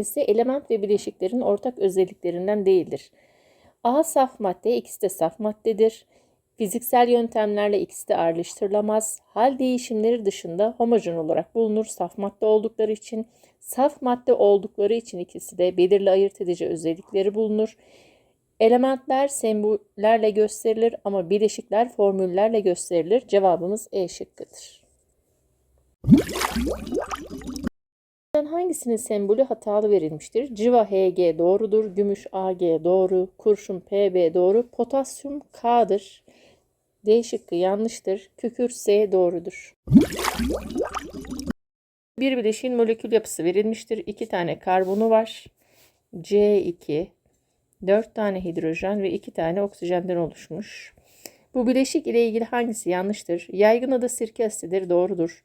ise element ve bileşiklerin ortak özelliklerinden değildir. A saf madde, ikisi de saf maddedir. Fiziksel yöntemlerle ikisi de ayrıştırılamaz. Hal değişimleri dışında homojen olarak bulunur saf madde oldukları için. Saf madde oldukları için ikisi de belirli ayırt edici özellikleri bulunur. Elementler sembollerle gösterilir ama bileşikler formüllerle gösterilir. Cevabımız E şıkkıdır. Hangisinin sembolü hatalı verilmiştir? Civa Hg doğrudur, gümüş Ag doğru, kurşun Pb doğru, potasyum K'dır. D şıkkı yanlıştır. Kükür S doğrudur. Bir bileşiğin molekül yapısı verilmiştir. İki tane karbonu var. C2, 4 tane hidrojen ve 2 tane oksijenden oluşmuş. Bu bileşik ile ilgili hangisi yanlıştır? Yaygın adı sirke asididir, doğrudur.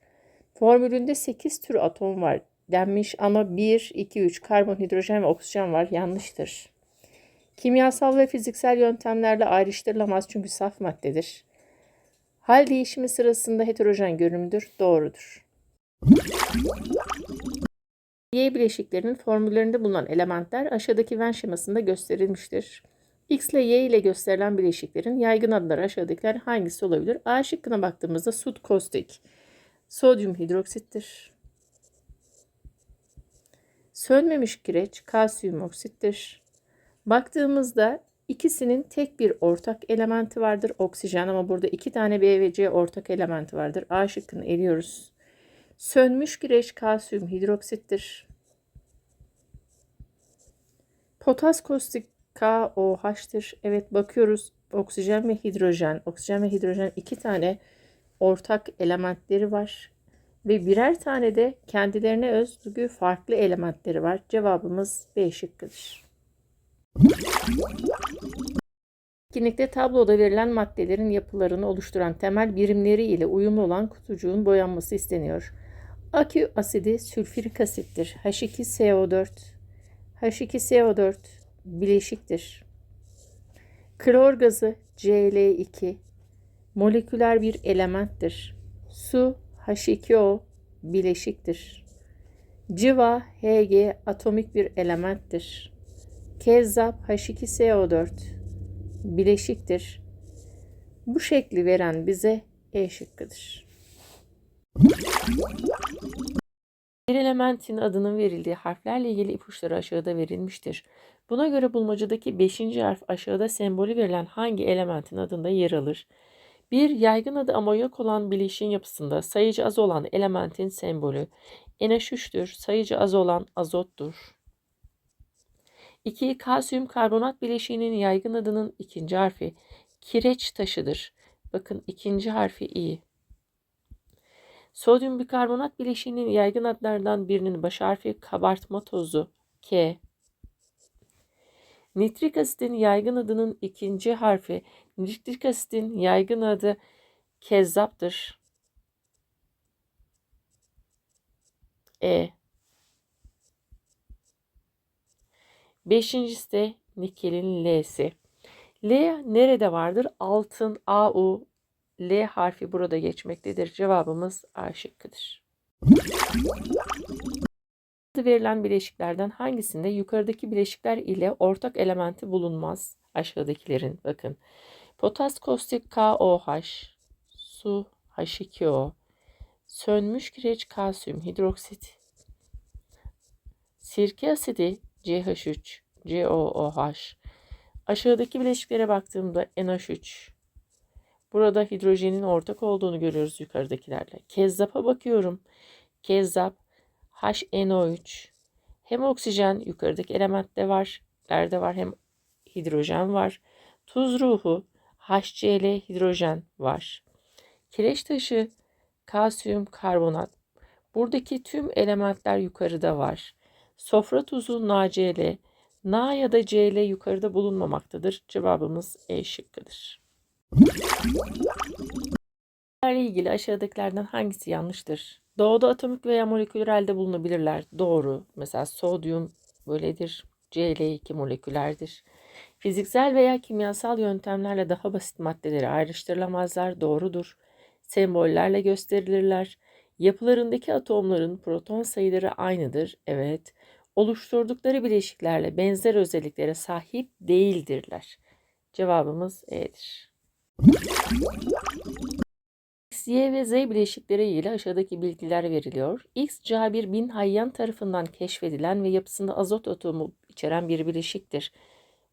Formülünde 8 tür atom var denmiş ama 1, 2, 3 karbon, hidrojen ve oksijen var, yanlıştır. Kimyasal ve fiziksel yöntemlerle ayrıştırılamaz çünkü saf maddedir. Hal değişimi sırasında heterojen görünümdür, doğrudur. Y bileşiklerinin formüllerinde bulunan elementler aşağıdaki Venn şemasında gösterilmiştir. X ile Y ile gösterilen bileşiklerin yaygın adları aşağıdakiler hangisi olabilir? A şıkkına baktığımızda sud kostik, sodyum hidroksittir. Sönmemiş kireç kalsiyum oksittir. Baktığımızda ikisinin tek bir ortak elementi vardır oksijen ama burada iki tane B ve C ortak elementi vardır. A şıkkını eliyoruz. Sönmüş kireç kalsiyum hidroksittir. Potas kostik KOH'tır. Evet bakıyoruz oksijen ve hidrojen. Oksijen ve hidrojen iki tane ortak elementleri var. Ve birer tane de kendilerine özgü farklı elementleri var. Cevabımız B şıkkıdır. Etkinlikte tabloda verilen maddelerin yapılarını oluşturan temel birimleri ile uyumlu olan kutucuğun boyanması isteniyor. Akü asidi sülfürik asittir. H2SO4 H2SO4 bileşiktir. Klor gazı Cl2 moleküler bir elementtir. Su H2O bileşiktir. Civa Hg atomik bir elementtir. Kezzap H2SO4 bileşiktir. Bu şekli veren bize E şıkkıdır. Bir elementin adının verildiği harflerle ilgili ipuçları aşağıda verilmiştir. Buna göre bulmacadaki 5. harf aşağıda sembolü verilen hangi elementin adında yer alır? Bir yaygın adı amonyak olan bileşiğin yapısında sayıcı az olan elementin sembolü NH3'tür. Sayıcı az olan azottur. 2. Kalsiyum karbonat bileşiğinin yaygın adının ikinci harfi kireç taşıdır. Bakın ikinci harfi i. Sodyum bikarbonat bileşiğinin yaygın adlardan birinin baş harfi kabartma tozu K. Nitrik asitin yaygın adının ikinci harfi nitrik asitin yaygın adı kezzaptır. E. Beşincisi de nikelin L'si. L nerede vardır? Altın AU L harfi burada geçmektedir. Cevabımız A şıkkıdır. Verilen bileşiklerden hangisinde yukarıdaki bileşikler ile ortak elementi bulunmaz? Aşağıdakilerin bakın. Potas kostik KOH, su H2O, sönmüş kireç kalsiyum hidroksit, sirke asidi CH3, COOH. Aşağıdaki bileşiklere baktığımda NH3. Burada hidrojenin ortak olduğunu görüyoruz yukarıdakilerle. Kezzap'a bakıyorum. Kezzap HNO3. Hem oksijen yukarıdaki elementte var, lerde var hem hidrojen var. Tuz ruhu HCl hidrojen var. Kireç taşı kalsiyum karbonat. Buradaki tüm elementler yukarıda var. Sofra tuzu NaCl, Na ya da Cl yukarıda bulunmamaktadır. Cevabımız E şıkkıdır. İle ilgili aşağıdakilerden hangisi yanlıştır? Doğuda atomik veya moleküler halde bulunabilirler. Doğru. Mesela sodyum böyledir. Cl2 molekülerdir. Fiziksel veya kimyasal yöntemlerle daha basit maddeleri ayrıştırılamazlar. Doğrudur. Sembollerle gösterilirler. Yapılarındaki atomların proton sayıları aynıdır. Evet. oluşturdukları bileşiklerle benzer özelliklere sahip değildirler. Cevabımız E'dir. X, Y ve Z bileşikleri ile aşağıdaki bilgiler veriliyor. X, Cabir bin Hayyan tarafından keşfedilen ve yapısında azot atomu içeren bir bileşiktir.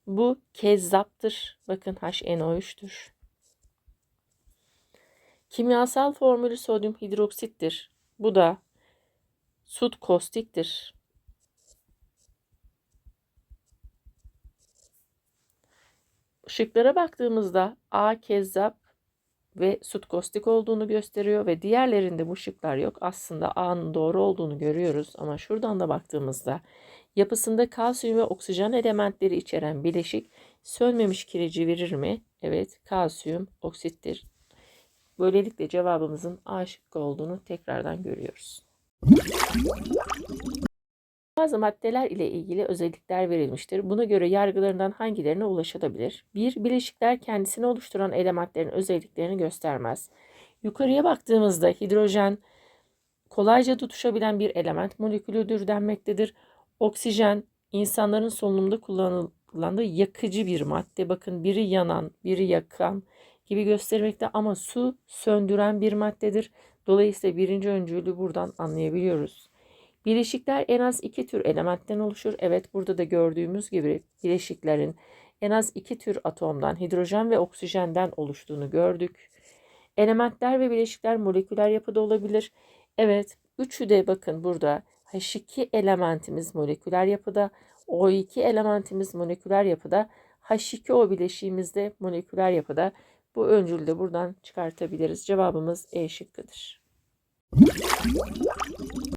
Bu kezzaptır. Bakın HNO3'tür. Kimyasal formülü sodyum hidroksittir. Bu da sut kostiktir. Şıklara baktığımızda A kezzap ve sut kostik olduğunu gösteriyor ve diğerlerinde bu şıklar yok. Aslında A'nın doğru olduğunu görüyoruz ama şuradan da baktığımızda yapısında kalsiyum ve oksijen elementleri içeren bileşik sönmemiş kireci verir mi? Evet, kalsiyum oksittir. Böylelikle cevabımızın A şıkkı olduğunu tekrardan görüyoruz. Bazı maddeler ile ilgili özellikler verilmiştir. Buna göre yargılarından hangilerine ulaşılabilir? 1. Bileşikler kendisini oluşturan elementlerin özelliklerini göstermez. Yukarıya baktığımızda hidrojen kolayca tutuşabilen bir element molekülüdür denmektedir. Oksijen insanların solunumda kullanılan da yakıcı bir madde. Bakın biri yanan, biri yakan gibi göstermekte ama su söndüren bir maddedir. Dolayısıyla birinci öncülü buradan anlayabiliyoruz. Bileşikler en az iki tür elementten oluşur. Evet burada da gördüğümüz gibi bileşiklerin en az iki tür atomdan, hidrojen ve oksijenden oluştuğunu gördük. Elementler ve bileşikler moleküler yapıda olabilir. Evet, üçü de bakın burada H2 elementimiz moleküler yapıda, O2 elementimiz moleküler yapıda, H2O bileşiğimiz de moleküler yapıda. Bu öncülü de buradan çıkartabiliriz. Cevabımız E şıkkıdır.